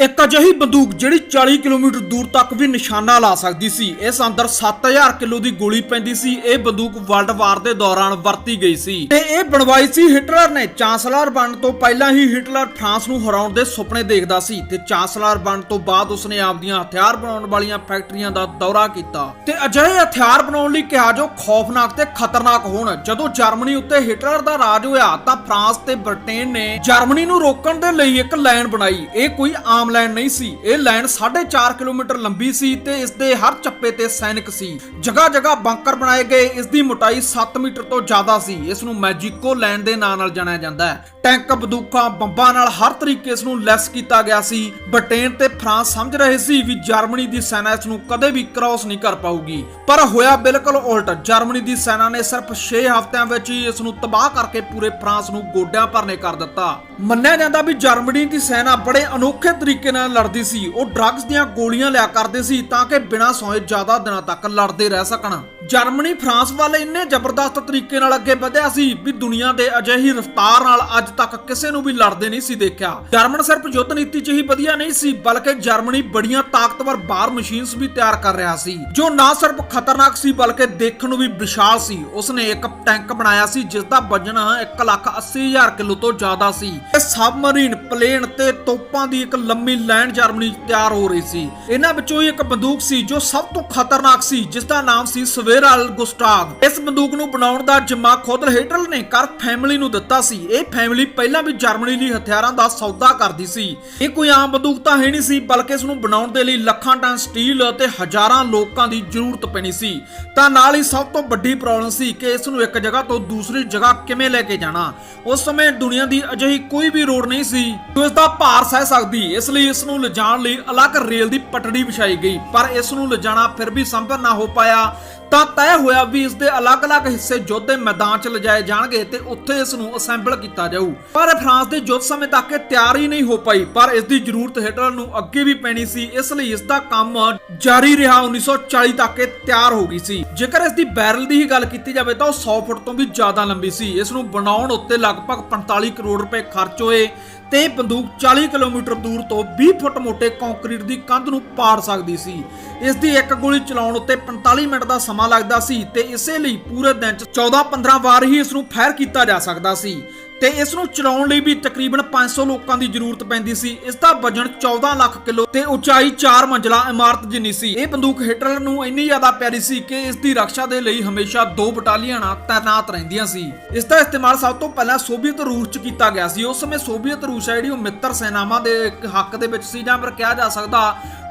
ਇੱਕ ਅਜਿਹੀ ਬੰਦੂਕ ਜਿਹੜੀ 40 ਕਿਲੋਮੀਟਰ ਦੂਰ ਤੱਕ ਵੀ ਨਿਸ਼ਾਨਾ ਲਾ ਸਕਦੀ ਸੀ। ਇਸ ਅੰਦਰ 7000 ਕਿਲੋ ਦੀ ਗੋਲੀ ਪੈਂਦੀ ਸੀ। ਇਹ ਬੰਦੂਕ ਵਰਲਡ ਵਾਰ ਦੇ ਦੌਰਾਨ ਵਰਤੀ ਗਈ ਸੀ। ਤੇ ਇਹ ਬਣਵਾਈ ਸੀ ਹਿਟਲਰ ਨੇ। ਚਾਂਸਲਰ ਬਣਨ ਤੋਂ ਪਹਿਲਾਂ ਹੀ ਹਿਟਲਰ ਫਰਾਂਸ ਨੂੰ ਹਰਾਉਣ ਦੇ ਸੁਪਨੇ ਦੇਖਦਾ ਸੀ ਤੇ ਚਾਂਸਲਰ ਬਣਨ ਤੋਂ ਬਾਅਦ ਉਸਨੇ ਆਪਦੀਆਂ ਹਥਿਆਰ ਬਣਾਉਣ ਵਾਲੀਆਂ ਫੈਕਟਰੀਆਂ ਦਾ ਦੌਰਾ ਕੀਤਾ। ਤੇ ਅਜਿਹੇ ਹਥਿਆਰ ਬਣਾਉਣ ਲਈ ਕਿਹਾ, ਜੋ ਖੌਫਨਾਕ ਤੇ ਖਤਰਨਾਕ ਹੋਣ। ਜਦੋਂ ਜਰਮਨੀ ਉੱਤੇ ਹਿਟਲਰ ਦਾ ਰਾਜ ਹੋਇਆ, ਤਾਂ ਫਰਾਂਸ ਤੇ ਬ੍ਰਿਟੇਨ ਨੇ ਜਰਮਨੀ ਨੂੰ ਰੋਕਣ ਦੇ ਲਈ ਇੱਕ ਲਾਈਨ ਬਣਾਈ। ਇਹ ਕੋਈ ਆਮ ਲਾਈਨ ਨਹੀਂ ਸੀ। ਇਹ ਲਾਈਨ 4.5 ਕਿਲੋਮੀਟਰ ਲੰਬੀ ਸੀ ਤੇ ਇਸ ਦੇ ਹਰ ਚੱਪੇ ਤੇ ਸੈਨਿਕ ਸੀ। ਜਗ੍ਹਾ ਜਗ੍ਹਾ ਬੰਕਰ ਬਣਾਏ ਗਏ। ਇਸ ਦੀ ਮੋਟਾਈ 7 ਮੀਟਰ ਤੋਂ ਜ਼ਿਆਦਾ ਸੀ। ਇਸ ਨੂੰ ਮੈਜਿਕੋ ਲਾਈਨ ਦੇ ਨਾਂ ਨਾਲ ਜਾਣਿਆ ਜਾਂਦਾ ਹੈ। ਟੈਂਕ ਬੰਦੂਕਾਂ ਬੰਬਾਂ ਨਾਲ ਹਰ ਤਰੀਕੇ ਇਸ ਨੂੰ ਲੈਸ ਕੀਤਾ ਗਿਆ ਸੀ। ਬ੍ਰਿਟੇਨ ਤੇ ਫਰਾਂਸ ਸਮਝ ਰਹੇ ਸੀ ਵੀ ਜਰਮਨੀ ਦੀ ਸੈਨਾ ਇਸ ਨੂੰ ਕਦੇ ਵੀ ਕ੍ਰਾਸ ਨਹੀਂ ਕਰ ਪਾਊਗੀ। ਪਰ ਹੋਇਆ ਬਿਲਕੁਲ ਉਲਟ। ਜਰਮਨੀ ਦੀ ਸੈਨਾ ਨੇ ਸਿਰਫ 6 ਹਫ਼ਤਿਆਂ ਵਿੱਚ ਹੀ ਇਸ ਨੂੰ ਤਬਾਹ ਕਰਕੇ ਪੂਰੇ ਫਰਾਂਸ ਨੂੰ ਗੋਡਿਆਂ ਭਰਨੇ ਕਰ ਦਿੱਤਾ। ਮੰਨਿਆ ਜਾਂਦਾ ਵੀ ਜਰਮਨੀ ਦੀ ਸੈਨਾ ਬੜੇ ਅਨੋਖੇ ਤਰੀਕੇ ਨਾਲ ਲੜਦੀ ਸੀ। ਉਹ ਡਰੱਗਸ ਦੀਆਂ ਗੋਲੀਆਂ ਲਿਆ ਕਰਦੇ ਸੀ ਤਾਂ ਕਿ ਬਿਨਾਂ ਸੋਏ ਜ਼ਿਆਦਾ ਦਿਨਾਂ ਤੱਕ ਲੜਦੇ ਰਹਿ ਸਕਣ। ਜਰਮਨੀ, ਫਰਾਂਸ ਵੱਲ ਇੰਨੇ ਜ਼ਬਰਦਸਤ ਤਰੀਕੇ ਨਾਲ ਅੱਗੇ ਵਧਿਆ ਸੀ ਵੀ ਦੁਨੀਆ ਦੇ ਅਜਿਹੀ ਰਫ਼ਤਾਰ ਨਾਲ ਅੱਜ ਤੱਕ ਕਿਸੇ ਨੂੰ ਵੀ ਲੜਦੇ ਨਹੀਂ ਸੀ ਦੇਖਿਆ। ਜਰਮਨ ਸਿਰਫ ਯੁੱਧ ਨੀਤੀ 'ਚ ਹੀ ਵਧੀਆ ਨਹੀਂ ਸੀ, ਬਲਕਿ ਜਰਮਨੀ ਬੜੀਆਂ ਤਾਕਤਵਰ ਬਾਰ ਮਸ਼ੀਨਸ ਵੀ ਤਿਆਰ ਕਰ ਰਿਹਾ ਸੀ। ਜੋ ਨਾ ਸਿਰਫ ਖਤਰਨਾਕ ਸੀ, ਬਲਕਿ ਦੇਖਣ ਨੂੰ ਵੀ ਵਿਸ਼ਾਲ ਸੀ। ਉਸਨੇ ਇੱਕ ਟੈਂਕ ਬਣਾਇਆ ਸੀ ਜਿਸ ਦਾ ਵਜਨ 180000 ਕਿਲੋ ਤੋਂ ਜ਼ਿਆਦਾ ਸੀ। ਇਹ ਸਬਮਰੀਨ ਪਲੇਨ ਤੇ ਤੋਪਾਂ ਦੀ ਇੱਕ ਲੰਮੀ ਲਾਈਨ ਜਰਮਨੀ ਤਿਆਰ ਹੋ ਰਹੀ ਸੀ। ਇਹਨਾਂ ਵਿੱਚੋਂ ਹੀ ਇੱਕ ਬੰਦੂਕ ਸੀ, ਜੋ ਸਭ ਤੋਂ ਖਤਰਨਾਕ ਸੀ ਜਿਸ ਦਾ ਨਾਮ ਸੀ ਸਵੇਰ ਸਵੇਰਾਲ ਗੁਸਟਾਗ ਇਸ ਬੰਦੂਕ ਨੂੰ ਬਣਾਉਣ ਦਾ ਜਿੰਮਾ ਖੁਦ ਹਿਟਲਰ ਨੇ ਕਰ ਫੈਮਿਲੀ ਨੂੰ ਦਿੱਤਾ ਸੀ। ਇਹ ਫੈਮਿਲੀ ਪਹਿਲਾਂ ਵੀ ਜਰਮਨੀ ਲਈ ਹਥਿਆਰਾਂ ਦਾ ਸੌਦਾ ਕਰਦੀ ਸੀ। ਇਹ ਕੋਈ ਆਮ ਬੰਦੂਕ ਤਾਂ ਹੈ ਨਹੀਂ ਸੀ, ਬਲਕਿ ਇਸ ਨੂੰ ਬਣਾਉਣ ਦੇ ਲਈ ਲੱਖਾਂ ਟਨ ਸਟੀਲ ਅਤੇ ਹਜ਼ਾਰਾਂ ਲੋਕਾਂ ਦੀ ਜ਼ਰੂਰਤ ਪੈਣੀ ਸੀ। ਤਾਂ ਨਾਲ ਹੀ ਸਭ ਤੋਂ ਵੱਡੀ ਪ੍ਰੋਬਲਮ ਸੀ ਕਿ ਇਸ ਨੂੰ ਇੱਕ ਜਗ੍ਹਾ ਤੋਂ ਦੂਸਰੀ ਜਗ੍ਹਾ ਕਿਵੇਂ ਲੈ ਕੇ ਜਾਣਾ। ਉਸ ਸਮੇਂ ਦੁਨੀਆ ਦੀ ਅਜਿਹੀ ਕੋਈ ਵੀ ਰੋਡ ਨਹੀਂ ਸੀ, ਜੋ ਇਸ ਦਾ ਭਾਰ ਸਹਿ ਸਕਦੀ। ਇਸ ਲਈ ਇਸ ਨੂੰ ਲਿਜਾਣ ਲਈ ਅਲੱਗ ਰੇਲ ਦੀ ਪਟੜੀ ਵਿਛਾਈ ਗਈ, ਪਰ ਇਸ ਨੂੰ ਲਿਜਾਣਾ ਫਿਰ ਵੀ ਸੰਭਵ ਨਾ ਹੋ ਪਾਇਆ। ਤਾਂ ਤੈਅ ਹੋਇਆ ਵੀ ਇਸ ਦੇ ਅਲੱਗ-ਅਲੱਗ ਹਿੱਸੇ ਯੁੱਧ ਦੇ ਮੈਦਾਨ 'ਚ ਲਿਜਾਏ ਜਾਣਗੇ ਤੇ ਉੱਥੇ ਇਸ ਨੂੰ ਅਸੈਂਬਲ ਕੀਤਾ ਜਾਊ। ਪਰ ਫਰਾਂਸ ਦੇ ਯੁੱਧ ਸਮੇਂ ਤੱਕ ਇਹ ਤਿਆਰ ਹੀ ਨਹੀਂ ਹੋ ਪਾਈ। ਪਰ ਇਸ ਦੀ ਜ਼ਰੂਰਤ ਹਿਟਲਰ ਨੂੰ ਅੱਗੇ ਵੀ ਪੈਣੀ ਸੀ। ਇਸ ਲਈ ਇਸ ਦਾ ਕੰਮ ਜਾਰੀ ਰਿਹਾ 1940 ਤੱਕ ਇਹ ਤਿਆਰ ਹੋ ਗਈ ਸੀ। ਜੇਕਰ ਇਸ ਦੀ ਬੈਰਲ ਦੀ ਹੀ ਗੱਲ ਕੀਤੀ ਜਾਵੇ ਤਾਂ ਉਹ 100 ਫੁੱਟ ਤੋਂ ਵੀ ਜ਼ਿਆਦਾ ਲੰਬੀ ਸੀ। ਇਸ ਨੂੰ ਬਣਾਉਣ ਉੱਤੇ ਲਗਭਗ 45 ਕਰੋੜ ਰੁਪਏ ਖਰਚ ਹੋਏ ਤੇ ਬੰਦੂਕ 40 ਕਿਲੋਮੀਟਰ ਦੂਰ ਤੋਂ 20 ਫੁੱਟ ਮੋਟੇ ਕੰਕਰੀਟ ਦੀ ਕੰਧ ਨੂੰ ਪਾੜ ਸਕਦੀ ਸੀ। ਇਸ ਦੀ ਇੱਕ ਗੋਲੀ ਚਲਾਉਣ ਉੱਤੇ 45 ਮਿੰਟ ਦਾ ਸਮਾਂ ਲੱਗਦਾ ਸੀ ਤੇ ਇਸੇ ਲਈ ਪੂਰੇ ਦਿਨ 'ਚ 14-15 ਵਾਰ ਹੀ ਇਸ ਨੂੰ ਫਾਇਰ ਕੀਤਾ ਜਾ ਸਕਦਾ ਸੀ ਤੇ ਇਸ ਨੂੰ ਚਲਾਉਣ ਲਈ ਵੀ ਤਕਰੀਬਨ 500 ਲੋਕਾਂ ਦੀ ਜ਼ਰੂਰਤ ਪੈਂਦੀ ਸੀ। ਇਸ ਦਾ ਵਜਨ 14 ਲੱਖ ਕਿਲੋ ਤੇ ਉਚਾਈ 4 ਮੰਜ਼ਲਾ ਇਮਾਰਤ ਜਿੰਨੀ ਸੀ। ਇਹ ਬੰਦੂਕ ਹਿਟਲਰ ਨੂੰ ਇੰਨੀ ਜ਼ਿਆਦਾ ਪਿਆਰੀ ਸੀ ਕਿ ਇਸ ਦੀ ਰੱਖਿਆ ਦੇ ਲਈ ਹਮੇਸ਼ਾ ਦੋ ਬਟਾਲੀਅਨਾਂ ਤਾਇਨਾਤ ਰਹਿੰਦੀਆਂ ਸੀ। ਇਸ ਦਾ ਇਸਤੇਮਾਲ ਸਭ ਤੋਂ ਪਹਿਲਾਂ ਸੋਵੀਅਤ ਰੂਸ 'ਚ ਕੀਤਾ ਗਿਆ ਸੀ। ਉਸ ਸਮੇਂ ਸੋਵੀਅਤ ਰੂਸ ਹੈ ਜਿਹੜੀ ਉਹ ਮਿੱਤਰ ਸੈਨਾਵਾਂ ਦੇ ਹੱਕ ਦੇ ਵਿੱਚ ਸੀ ਜਾਂ ਫਿਰ ਕਿਹਾ ਜਾ ਸਕਦਾ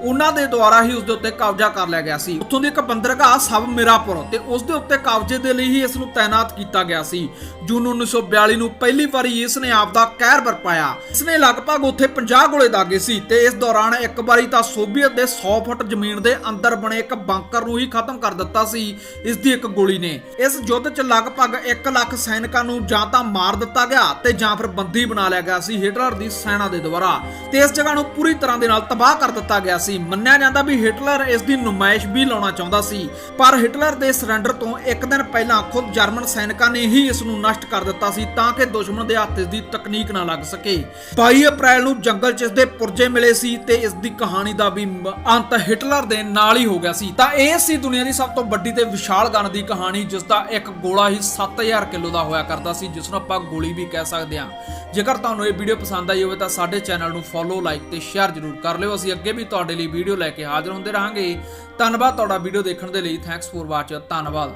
ਉਹਨਾਂ ਦੇ ਦੁਆਰਾ ਹੀ ਉਸ ਦੇ ਉੱਤੇ ਕਬਜ਼ਾ ਕਰ ਲਿਆ ਗਿਆ ਸੀ। ਉੱਥੋਂ ਦੀ ਇੱਕ ਬੰਦਰਗਾਹ ਸਬ ਮਿਰਾਪੁਰ ਤੇ ਉਸ ਦੇ ਉੱਤੇ ਕਬਜ਼ੇ ਦੇ ਲਈ ਹੀ ਇਸ ਨੂੰ ਤਾਇਨਾਤ ਕੀਤਾ ਗਿਆ ਸੀ। ਜੂਨ 1942 ਨੂੰ ਪਹਿਲੀ ਵਾਰੀ ਇਸ ਨੇ ਆਪ ਦਾ ਕਹਿਰ ਵਰਪਾਇਆ। ਇਸ ਨੇ ਲਗਭਗ ਉੱਥੇ 50 ਗੋਲੇ ਦਾਗੇ ਸੀ ਤੇ ਇਸ ਦੌਰਾਨ ਇੱਕ ਵਾਰੀ ਤਾਂ ਸੋਵੀਅਤ ਦੇ 100 ਫੁੱਟ ਜ਼ਮੀਨ ਦੇ ਅੰਦਰ ਬਣੇ ਇੱਕ ਬੰਕਰ ਨੂੰ ਹੀ ਖਤਮ ਕਰ ਦਿੱਤਾ ਸੀ ਇਸ ਦੀ ਇੱਕ ਗੋਲੀ ਨੇ। ਇਸ ਯੁੱਧ 'ਚ ਲਗਭਗ 1 ਲੱਖ ਸੈਨਿਕਾਂ ਨੂੰ ਜਾਂ ਤਾਂ ਮਾਰ ਦਿੱਤਾ ਗਿਆ ਤੇ ਜਾਂ ਫਿਰ ਬੰਦੀ ਬਣਾ ਲਿਆ ਗਿਆ ਸੀ ਹਿਟਲਰ ਦੀ ਸੈਨਾ ਦੇ ਦੁਆਰਾ। ਤੇ ਇਸ ਜਗ੍ਹਾ ਨੂੰ ਪੂਰੀ ਤਰ੍ਹਾਂ ਦੇ ਨਾਲ ਤਬਾਹ ਕਰ ਦਿੱਤਾ ਗਿਆ ਸੀ। ਮੰਨਿਆ ਜਾਂਦਾ ਵੀ ਹਿਟਲਰ ਇਸ ਦੀ ਨੁਮਾਇਸ਼ ਵੀ ਲਾਉਣਾ ਚਾਹੁੰਦਾ ਸੀ। ਪਰ ਹਿਟਲਰ ਦੇ ਸਰੈਂਡਰ ਤੋਂ ਇੱਕ ਦਿਨ ਪਹਿਲਾਂ ਖੁਦ ਜਰਮਨ ਸੈਨਿਕਾਂ ਨੇ ਹੀ ਇਸ ਨੂੰ ਨਸ਼ਟ ਕਰ ਦਿੱਤਾ ਸੀ ਤਾਂ ਕਿ ਦੁਸ਼ਮਣ ਦੇ ਹੱਥ ਇਸ ਦੀ ਤਕਨੀਕ ਨਾ ਲੱਗ ਸਕੇ। 22 ਅਪ੍ਰੈਲ ਨੂੰ ਜੰਗਲ 'ਚ ਇਸ ਦੇ ਪੁਰਜੇ ਮਿਲੇ ਸੀ ਤੇ ਇਸ ਦੀ ਕਹਾਣੀ ਦਾ ਵੀ ਅੰਤ ਹਿਟਲਰ ਦੇ ਨਾਲ ਹੀ ਹੋ ਗਿਆ ਸੀ। ਤਾਂ ਇਹ ਸੀ ਦੁਨੀਆ ਦੀ ਸਭ ਤੋਂ ਵੱਡੀ ਤੇ ਵਿਸ਼ਾਲ ਗਨ ਦੀ ਕਹਾਣੀ, ਜਿਸ ਦਾ ਇੱਕ ਗੋਲਾ ਹੀ 7000 ਕਿਲੋ ਦਾ ਹੋਇਆ ਕਰਦਾ ਸੀ, ਜਿਸ ਨੂੰ ਆਪਾਂ ਗੋਲੀ ਵੀ ਕਹਿ ਸਕਦੇ ਹਾਂ। ਜੇਕਰ ਤੁਹਾਨੂੰ ਇਹ ਵੀਡੀਓ ਪਸੰਦ ਆਈ ਹੋਵੇ ਤਾਂ ਸਾਡੇ ਚੈਨਲ ਨੂੰ ਫੋਲੋ ਲਾਈਕ ਤੇ ਸ਼ੇਅਰ ਜ਼ਰੂਰ ਕਰ ਲਿਓ। ਅਸੀਂ ਅੱਗੇ ਵੀ ਤੁਹਾਡੇ ਲਈ ਵੀਡੀਓ ਲੈ ਕੇ ਹਾਜ਼ਰ ਹੁੰਦੇ ਰਹਾਂਗੇ। ਧੰਨਵਾਦ ਤੁਹਾਡਾ ਵੀਡੀਓ ਦੇਖਣ ਦੇ ਲਈ। ਥੈਂਕਸ ਫੋਰ ਵਾਚ ਧੰਨਵਾਦ।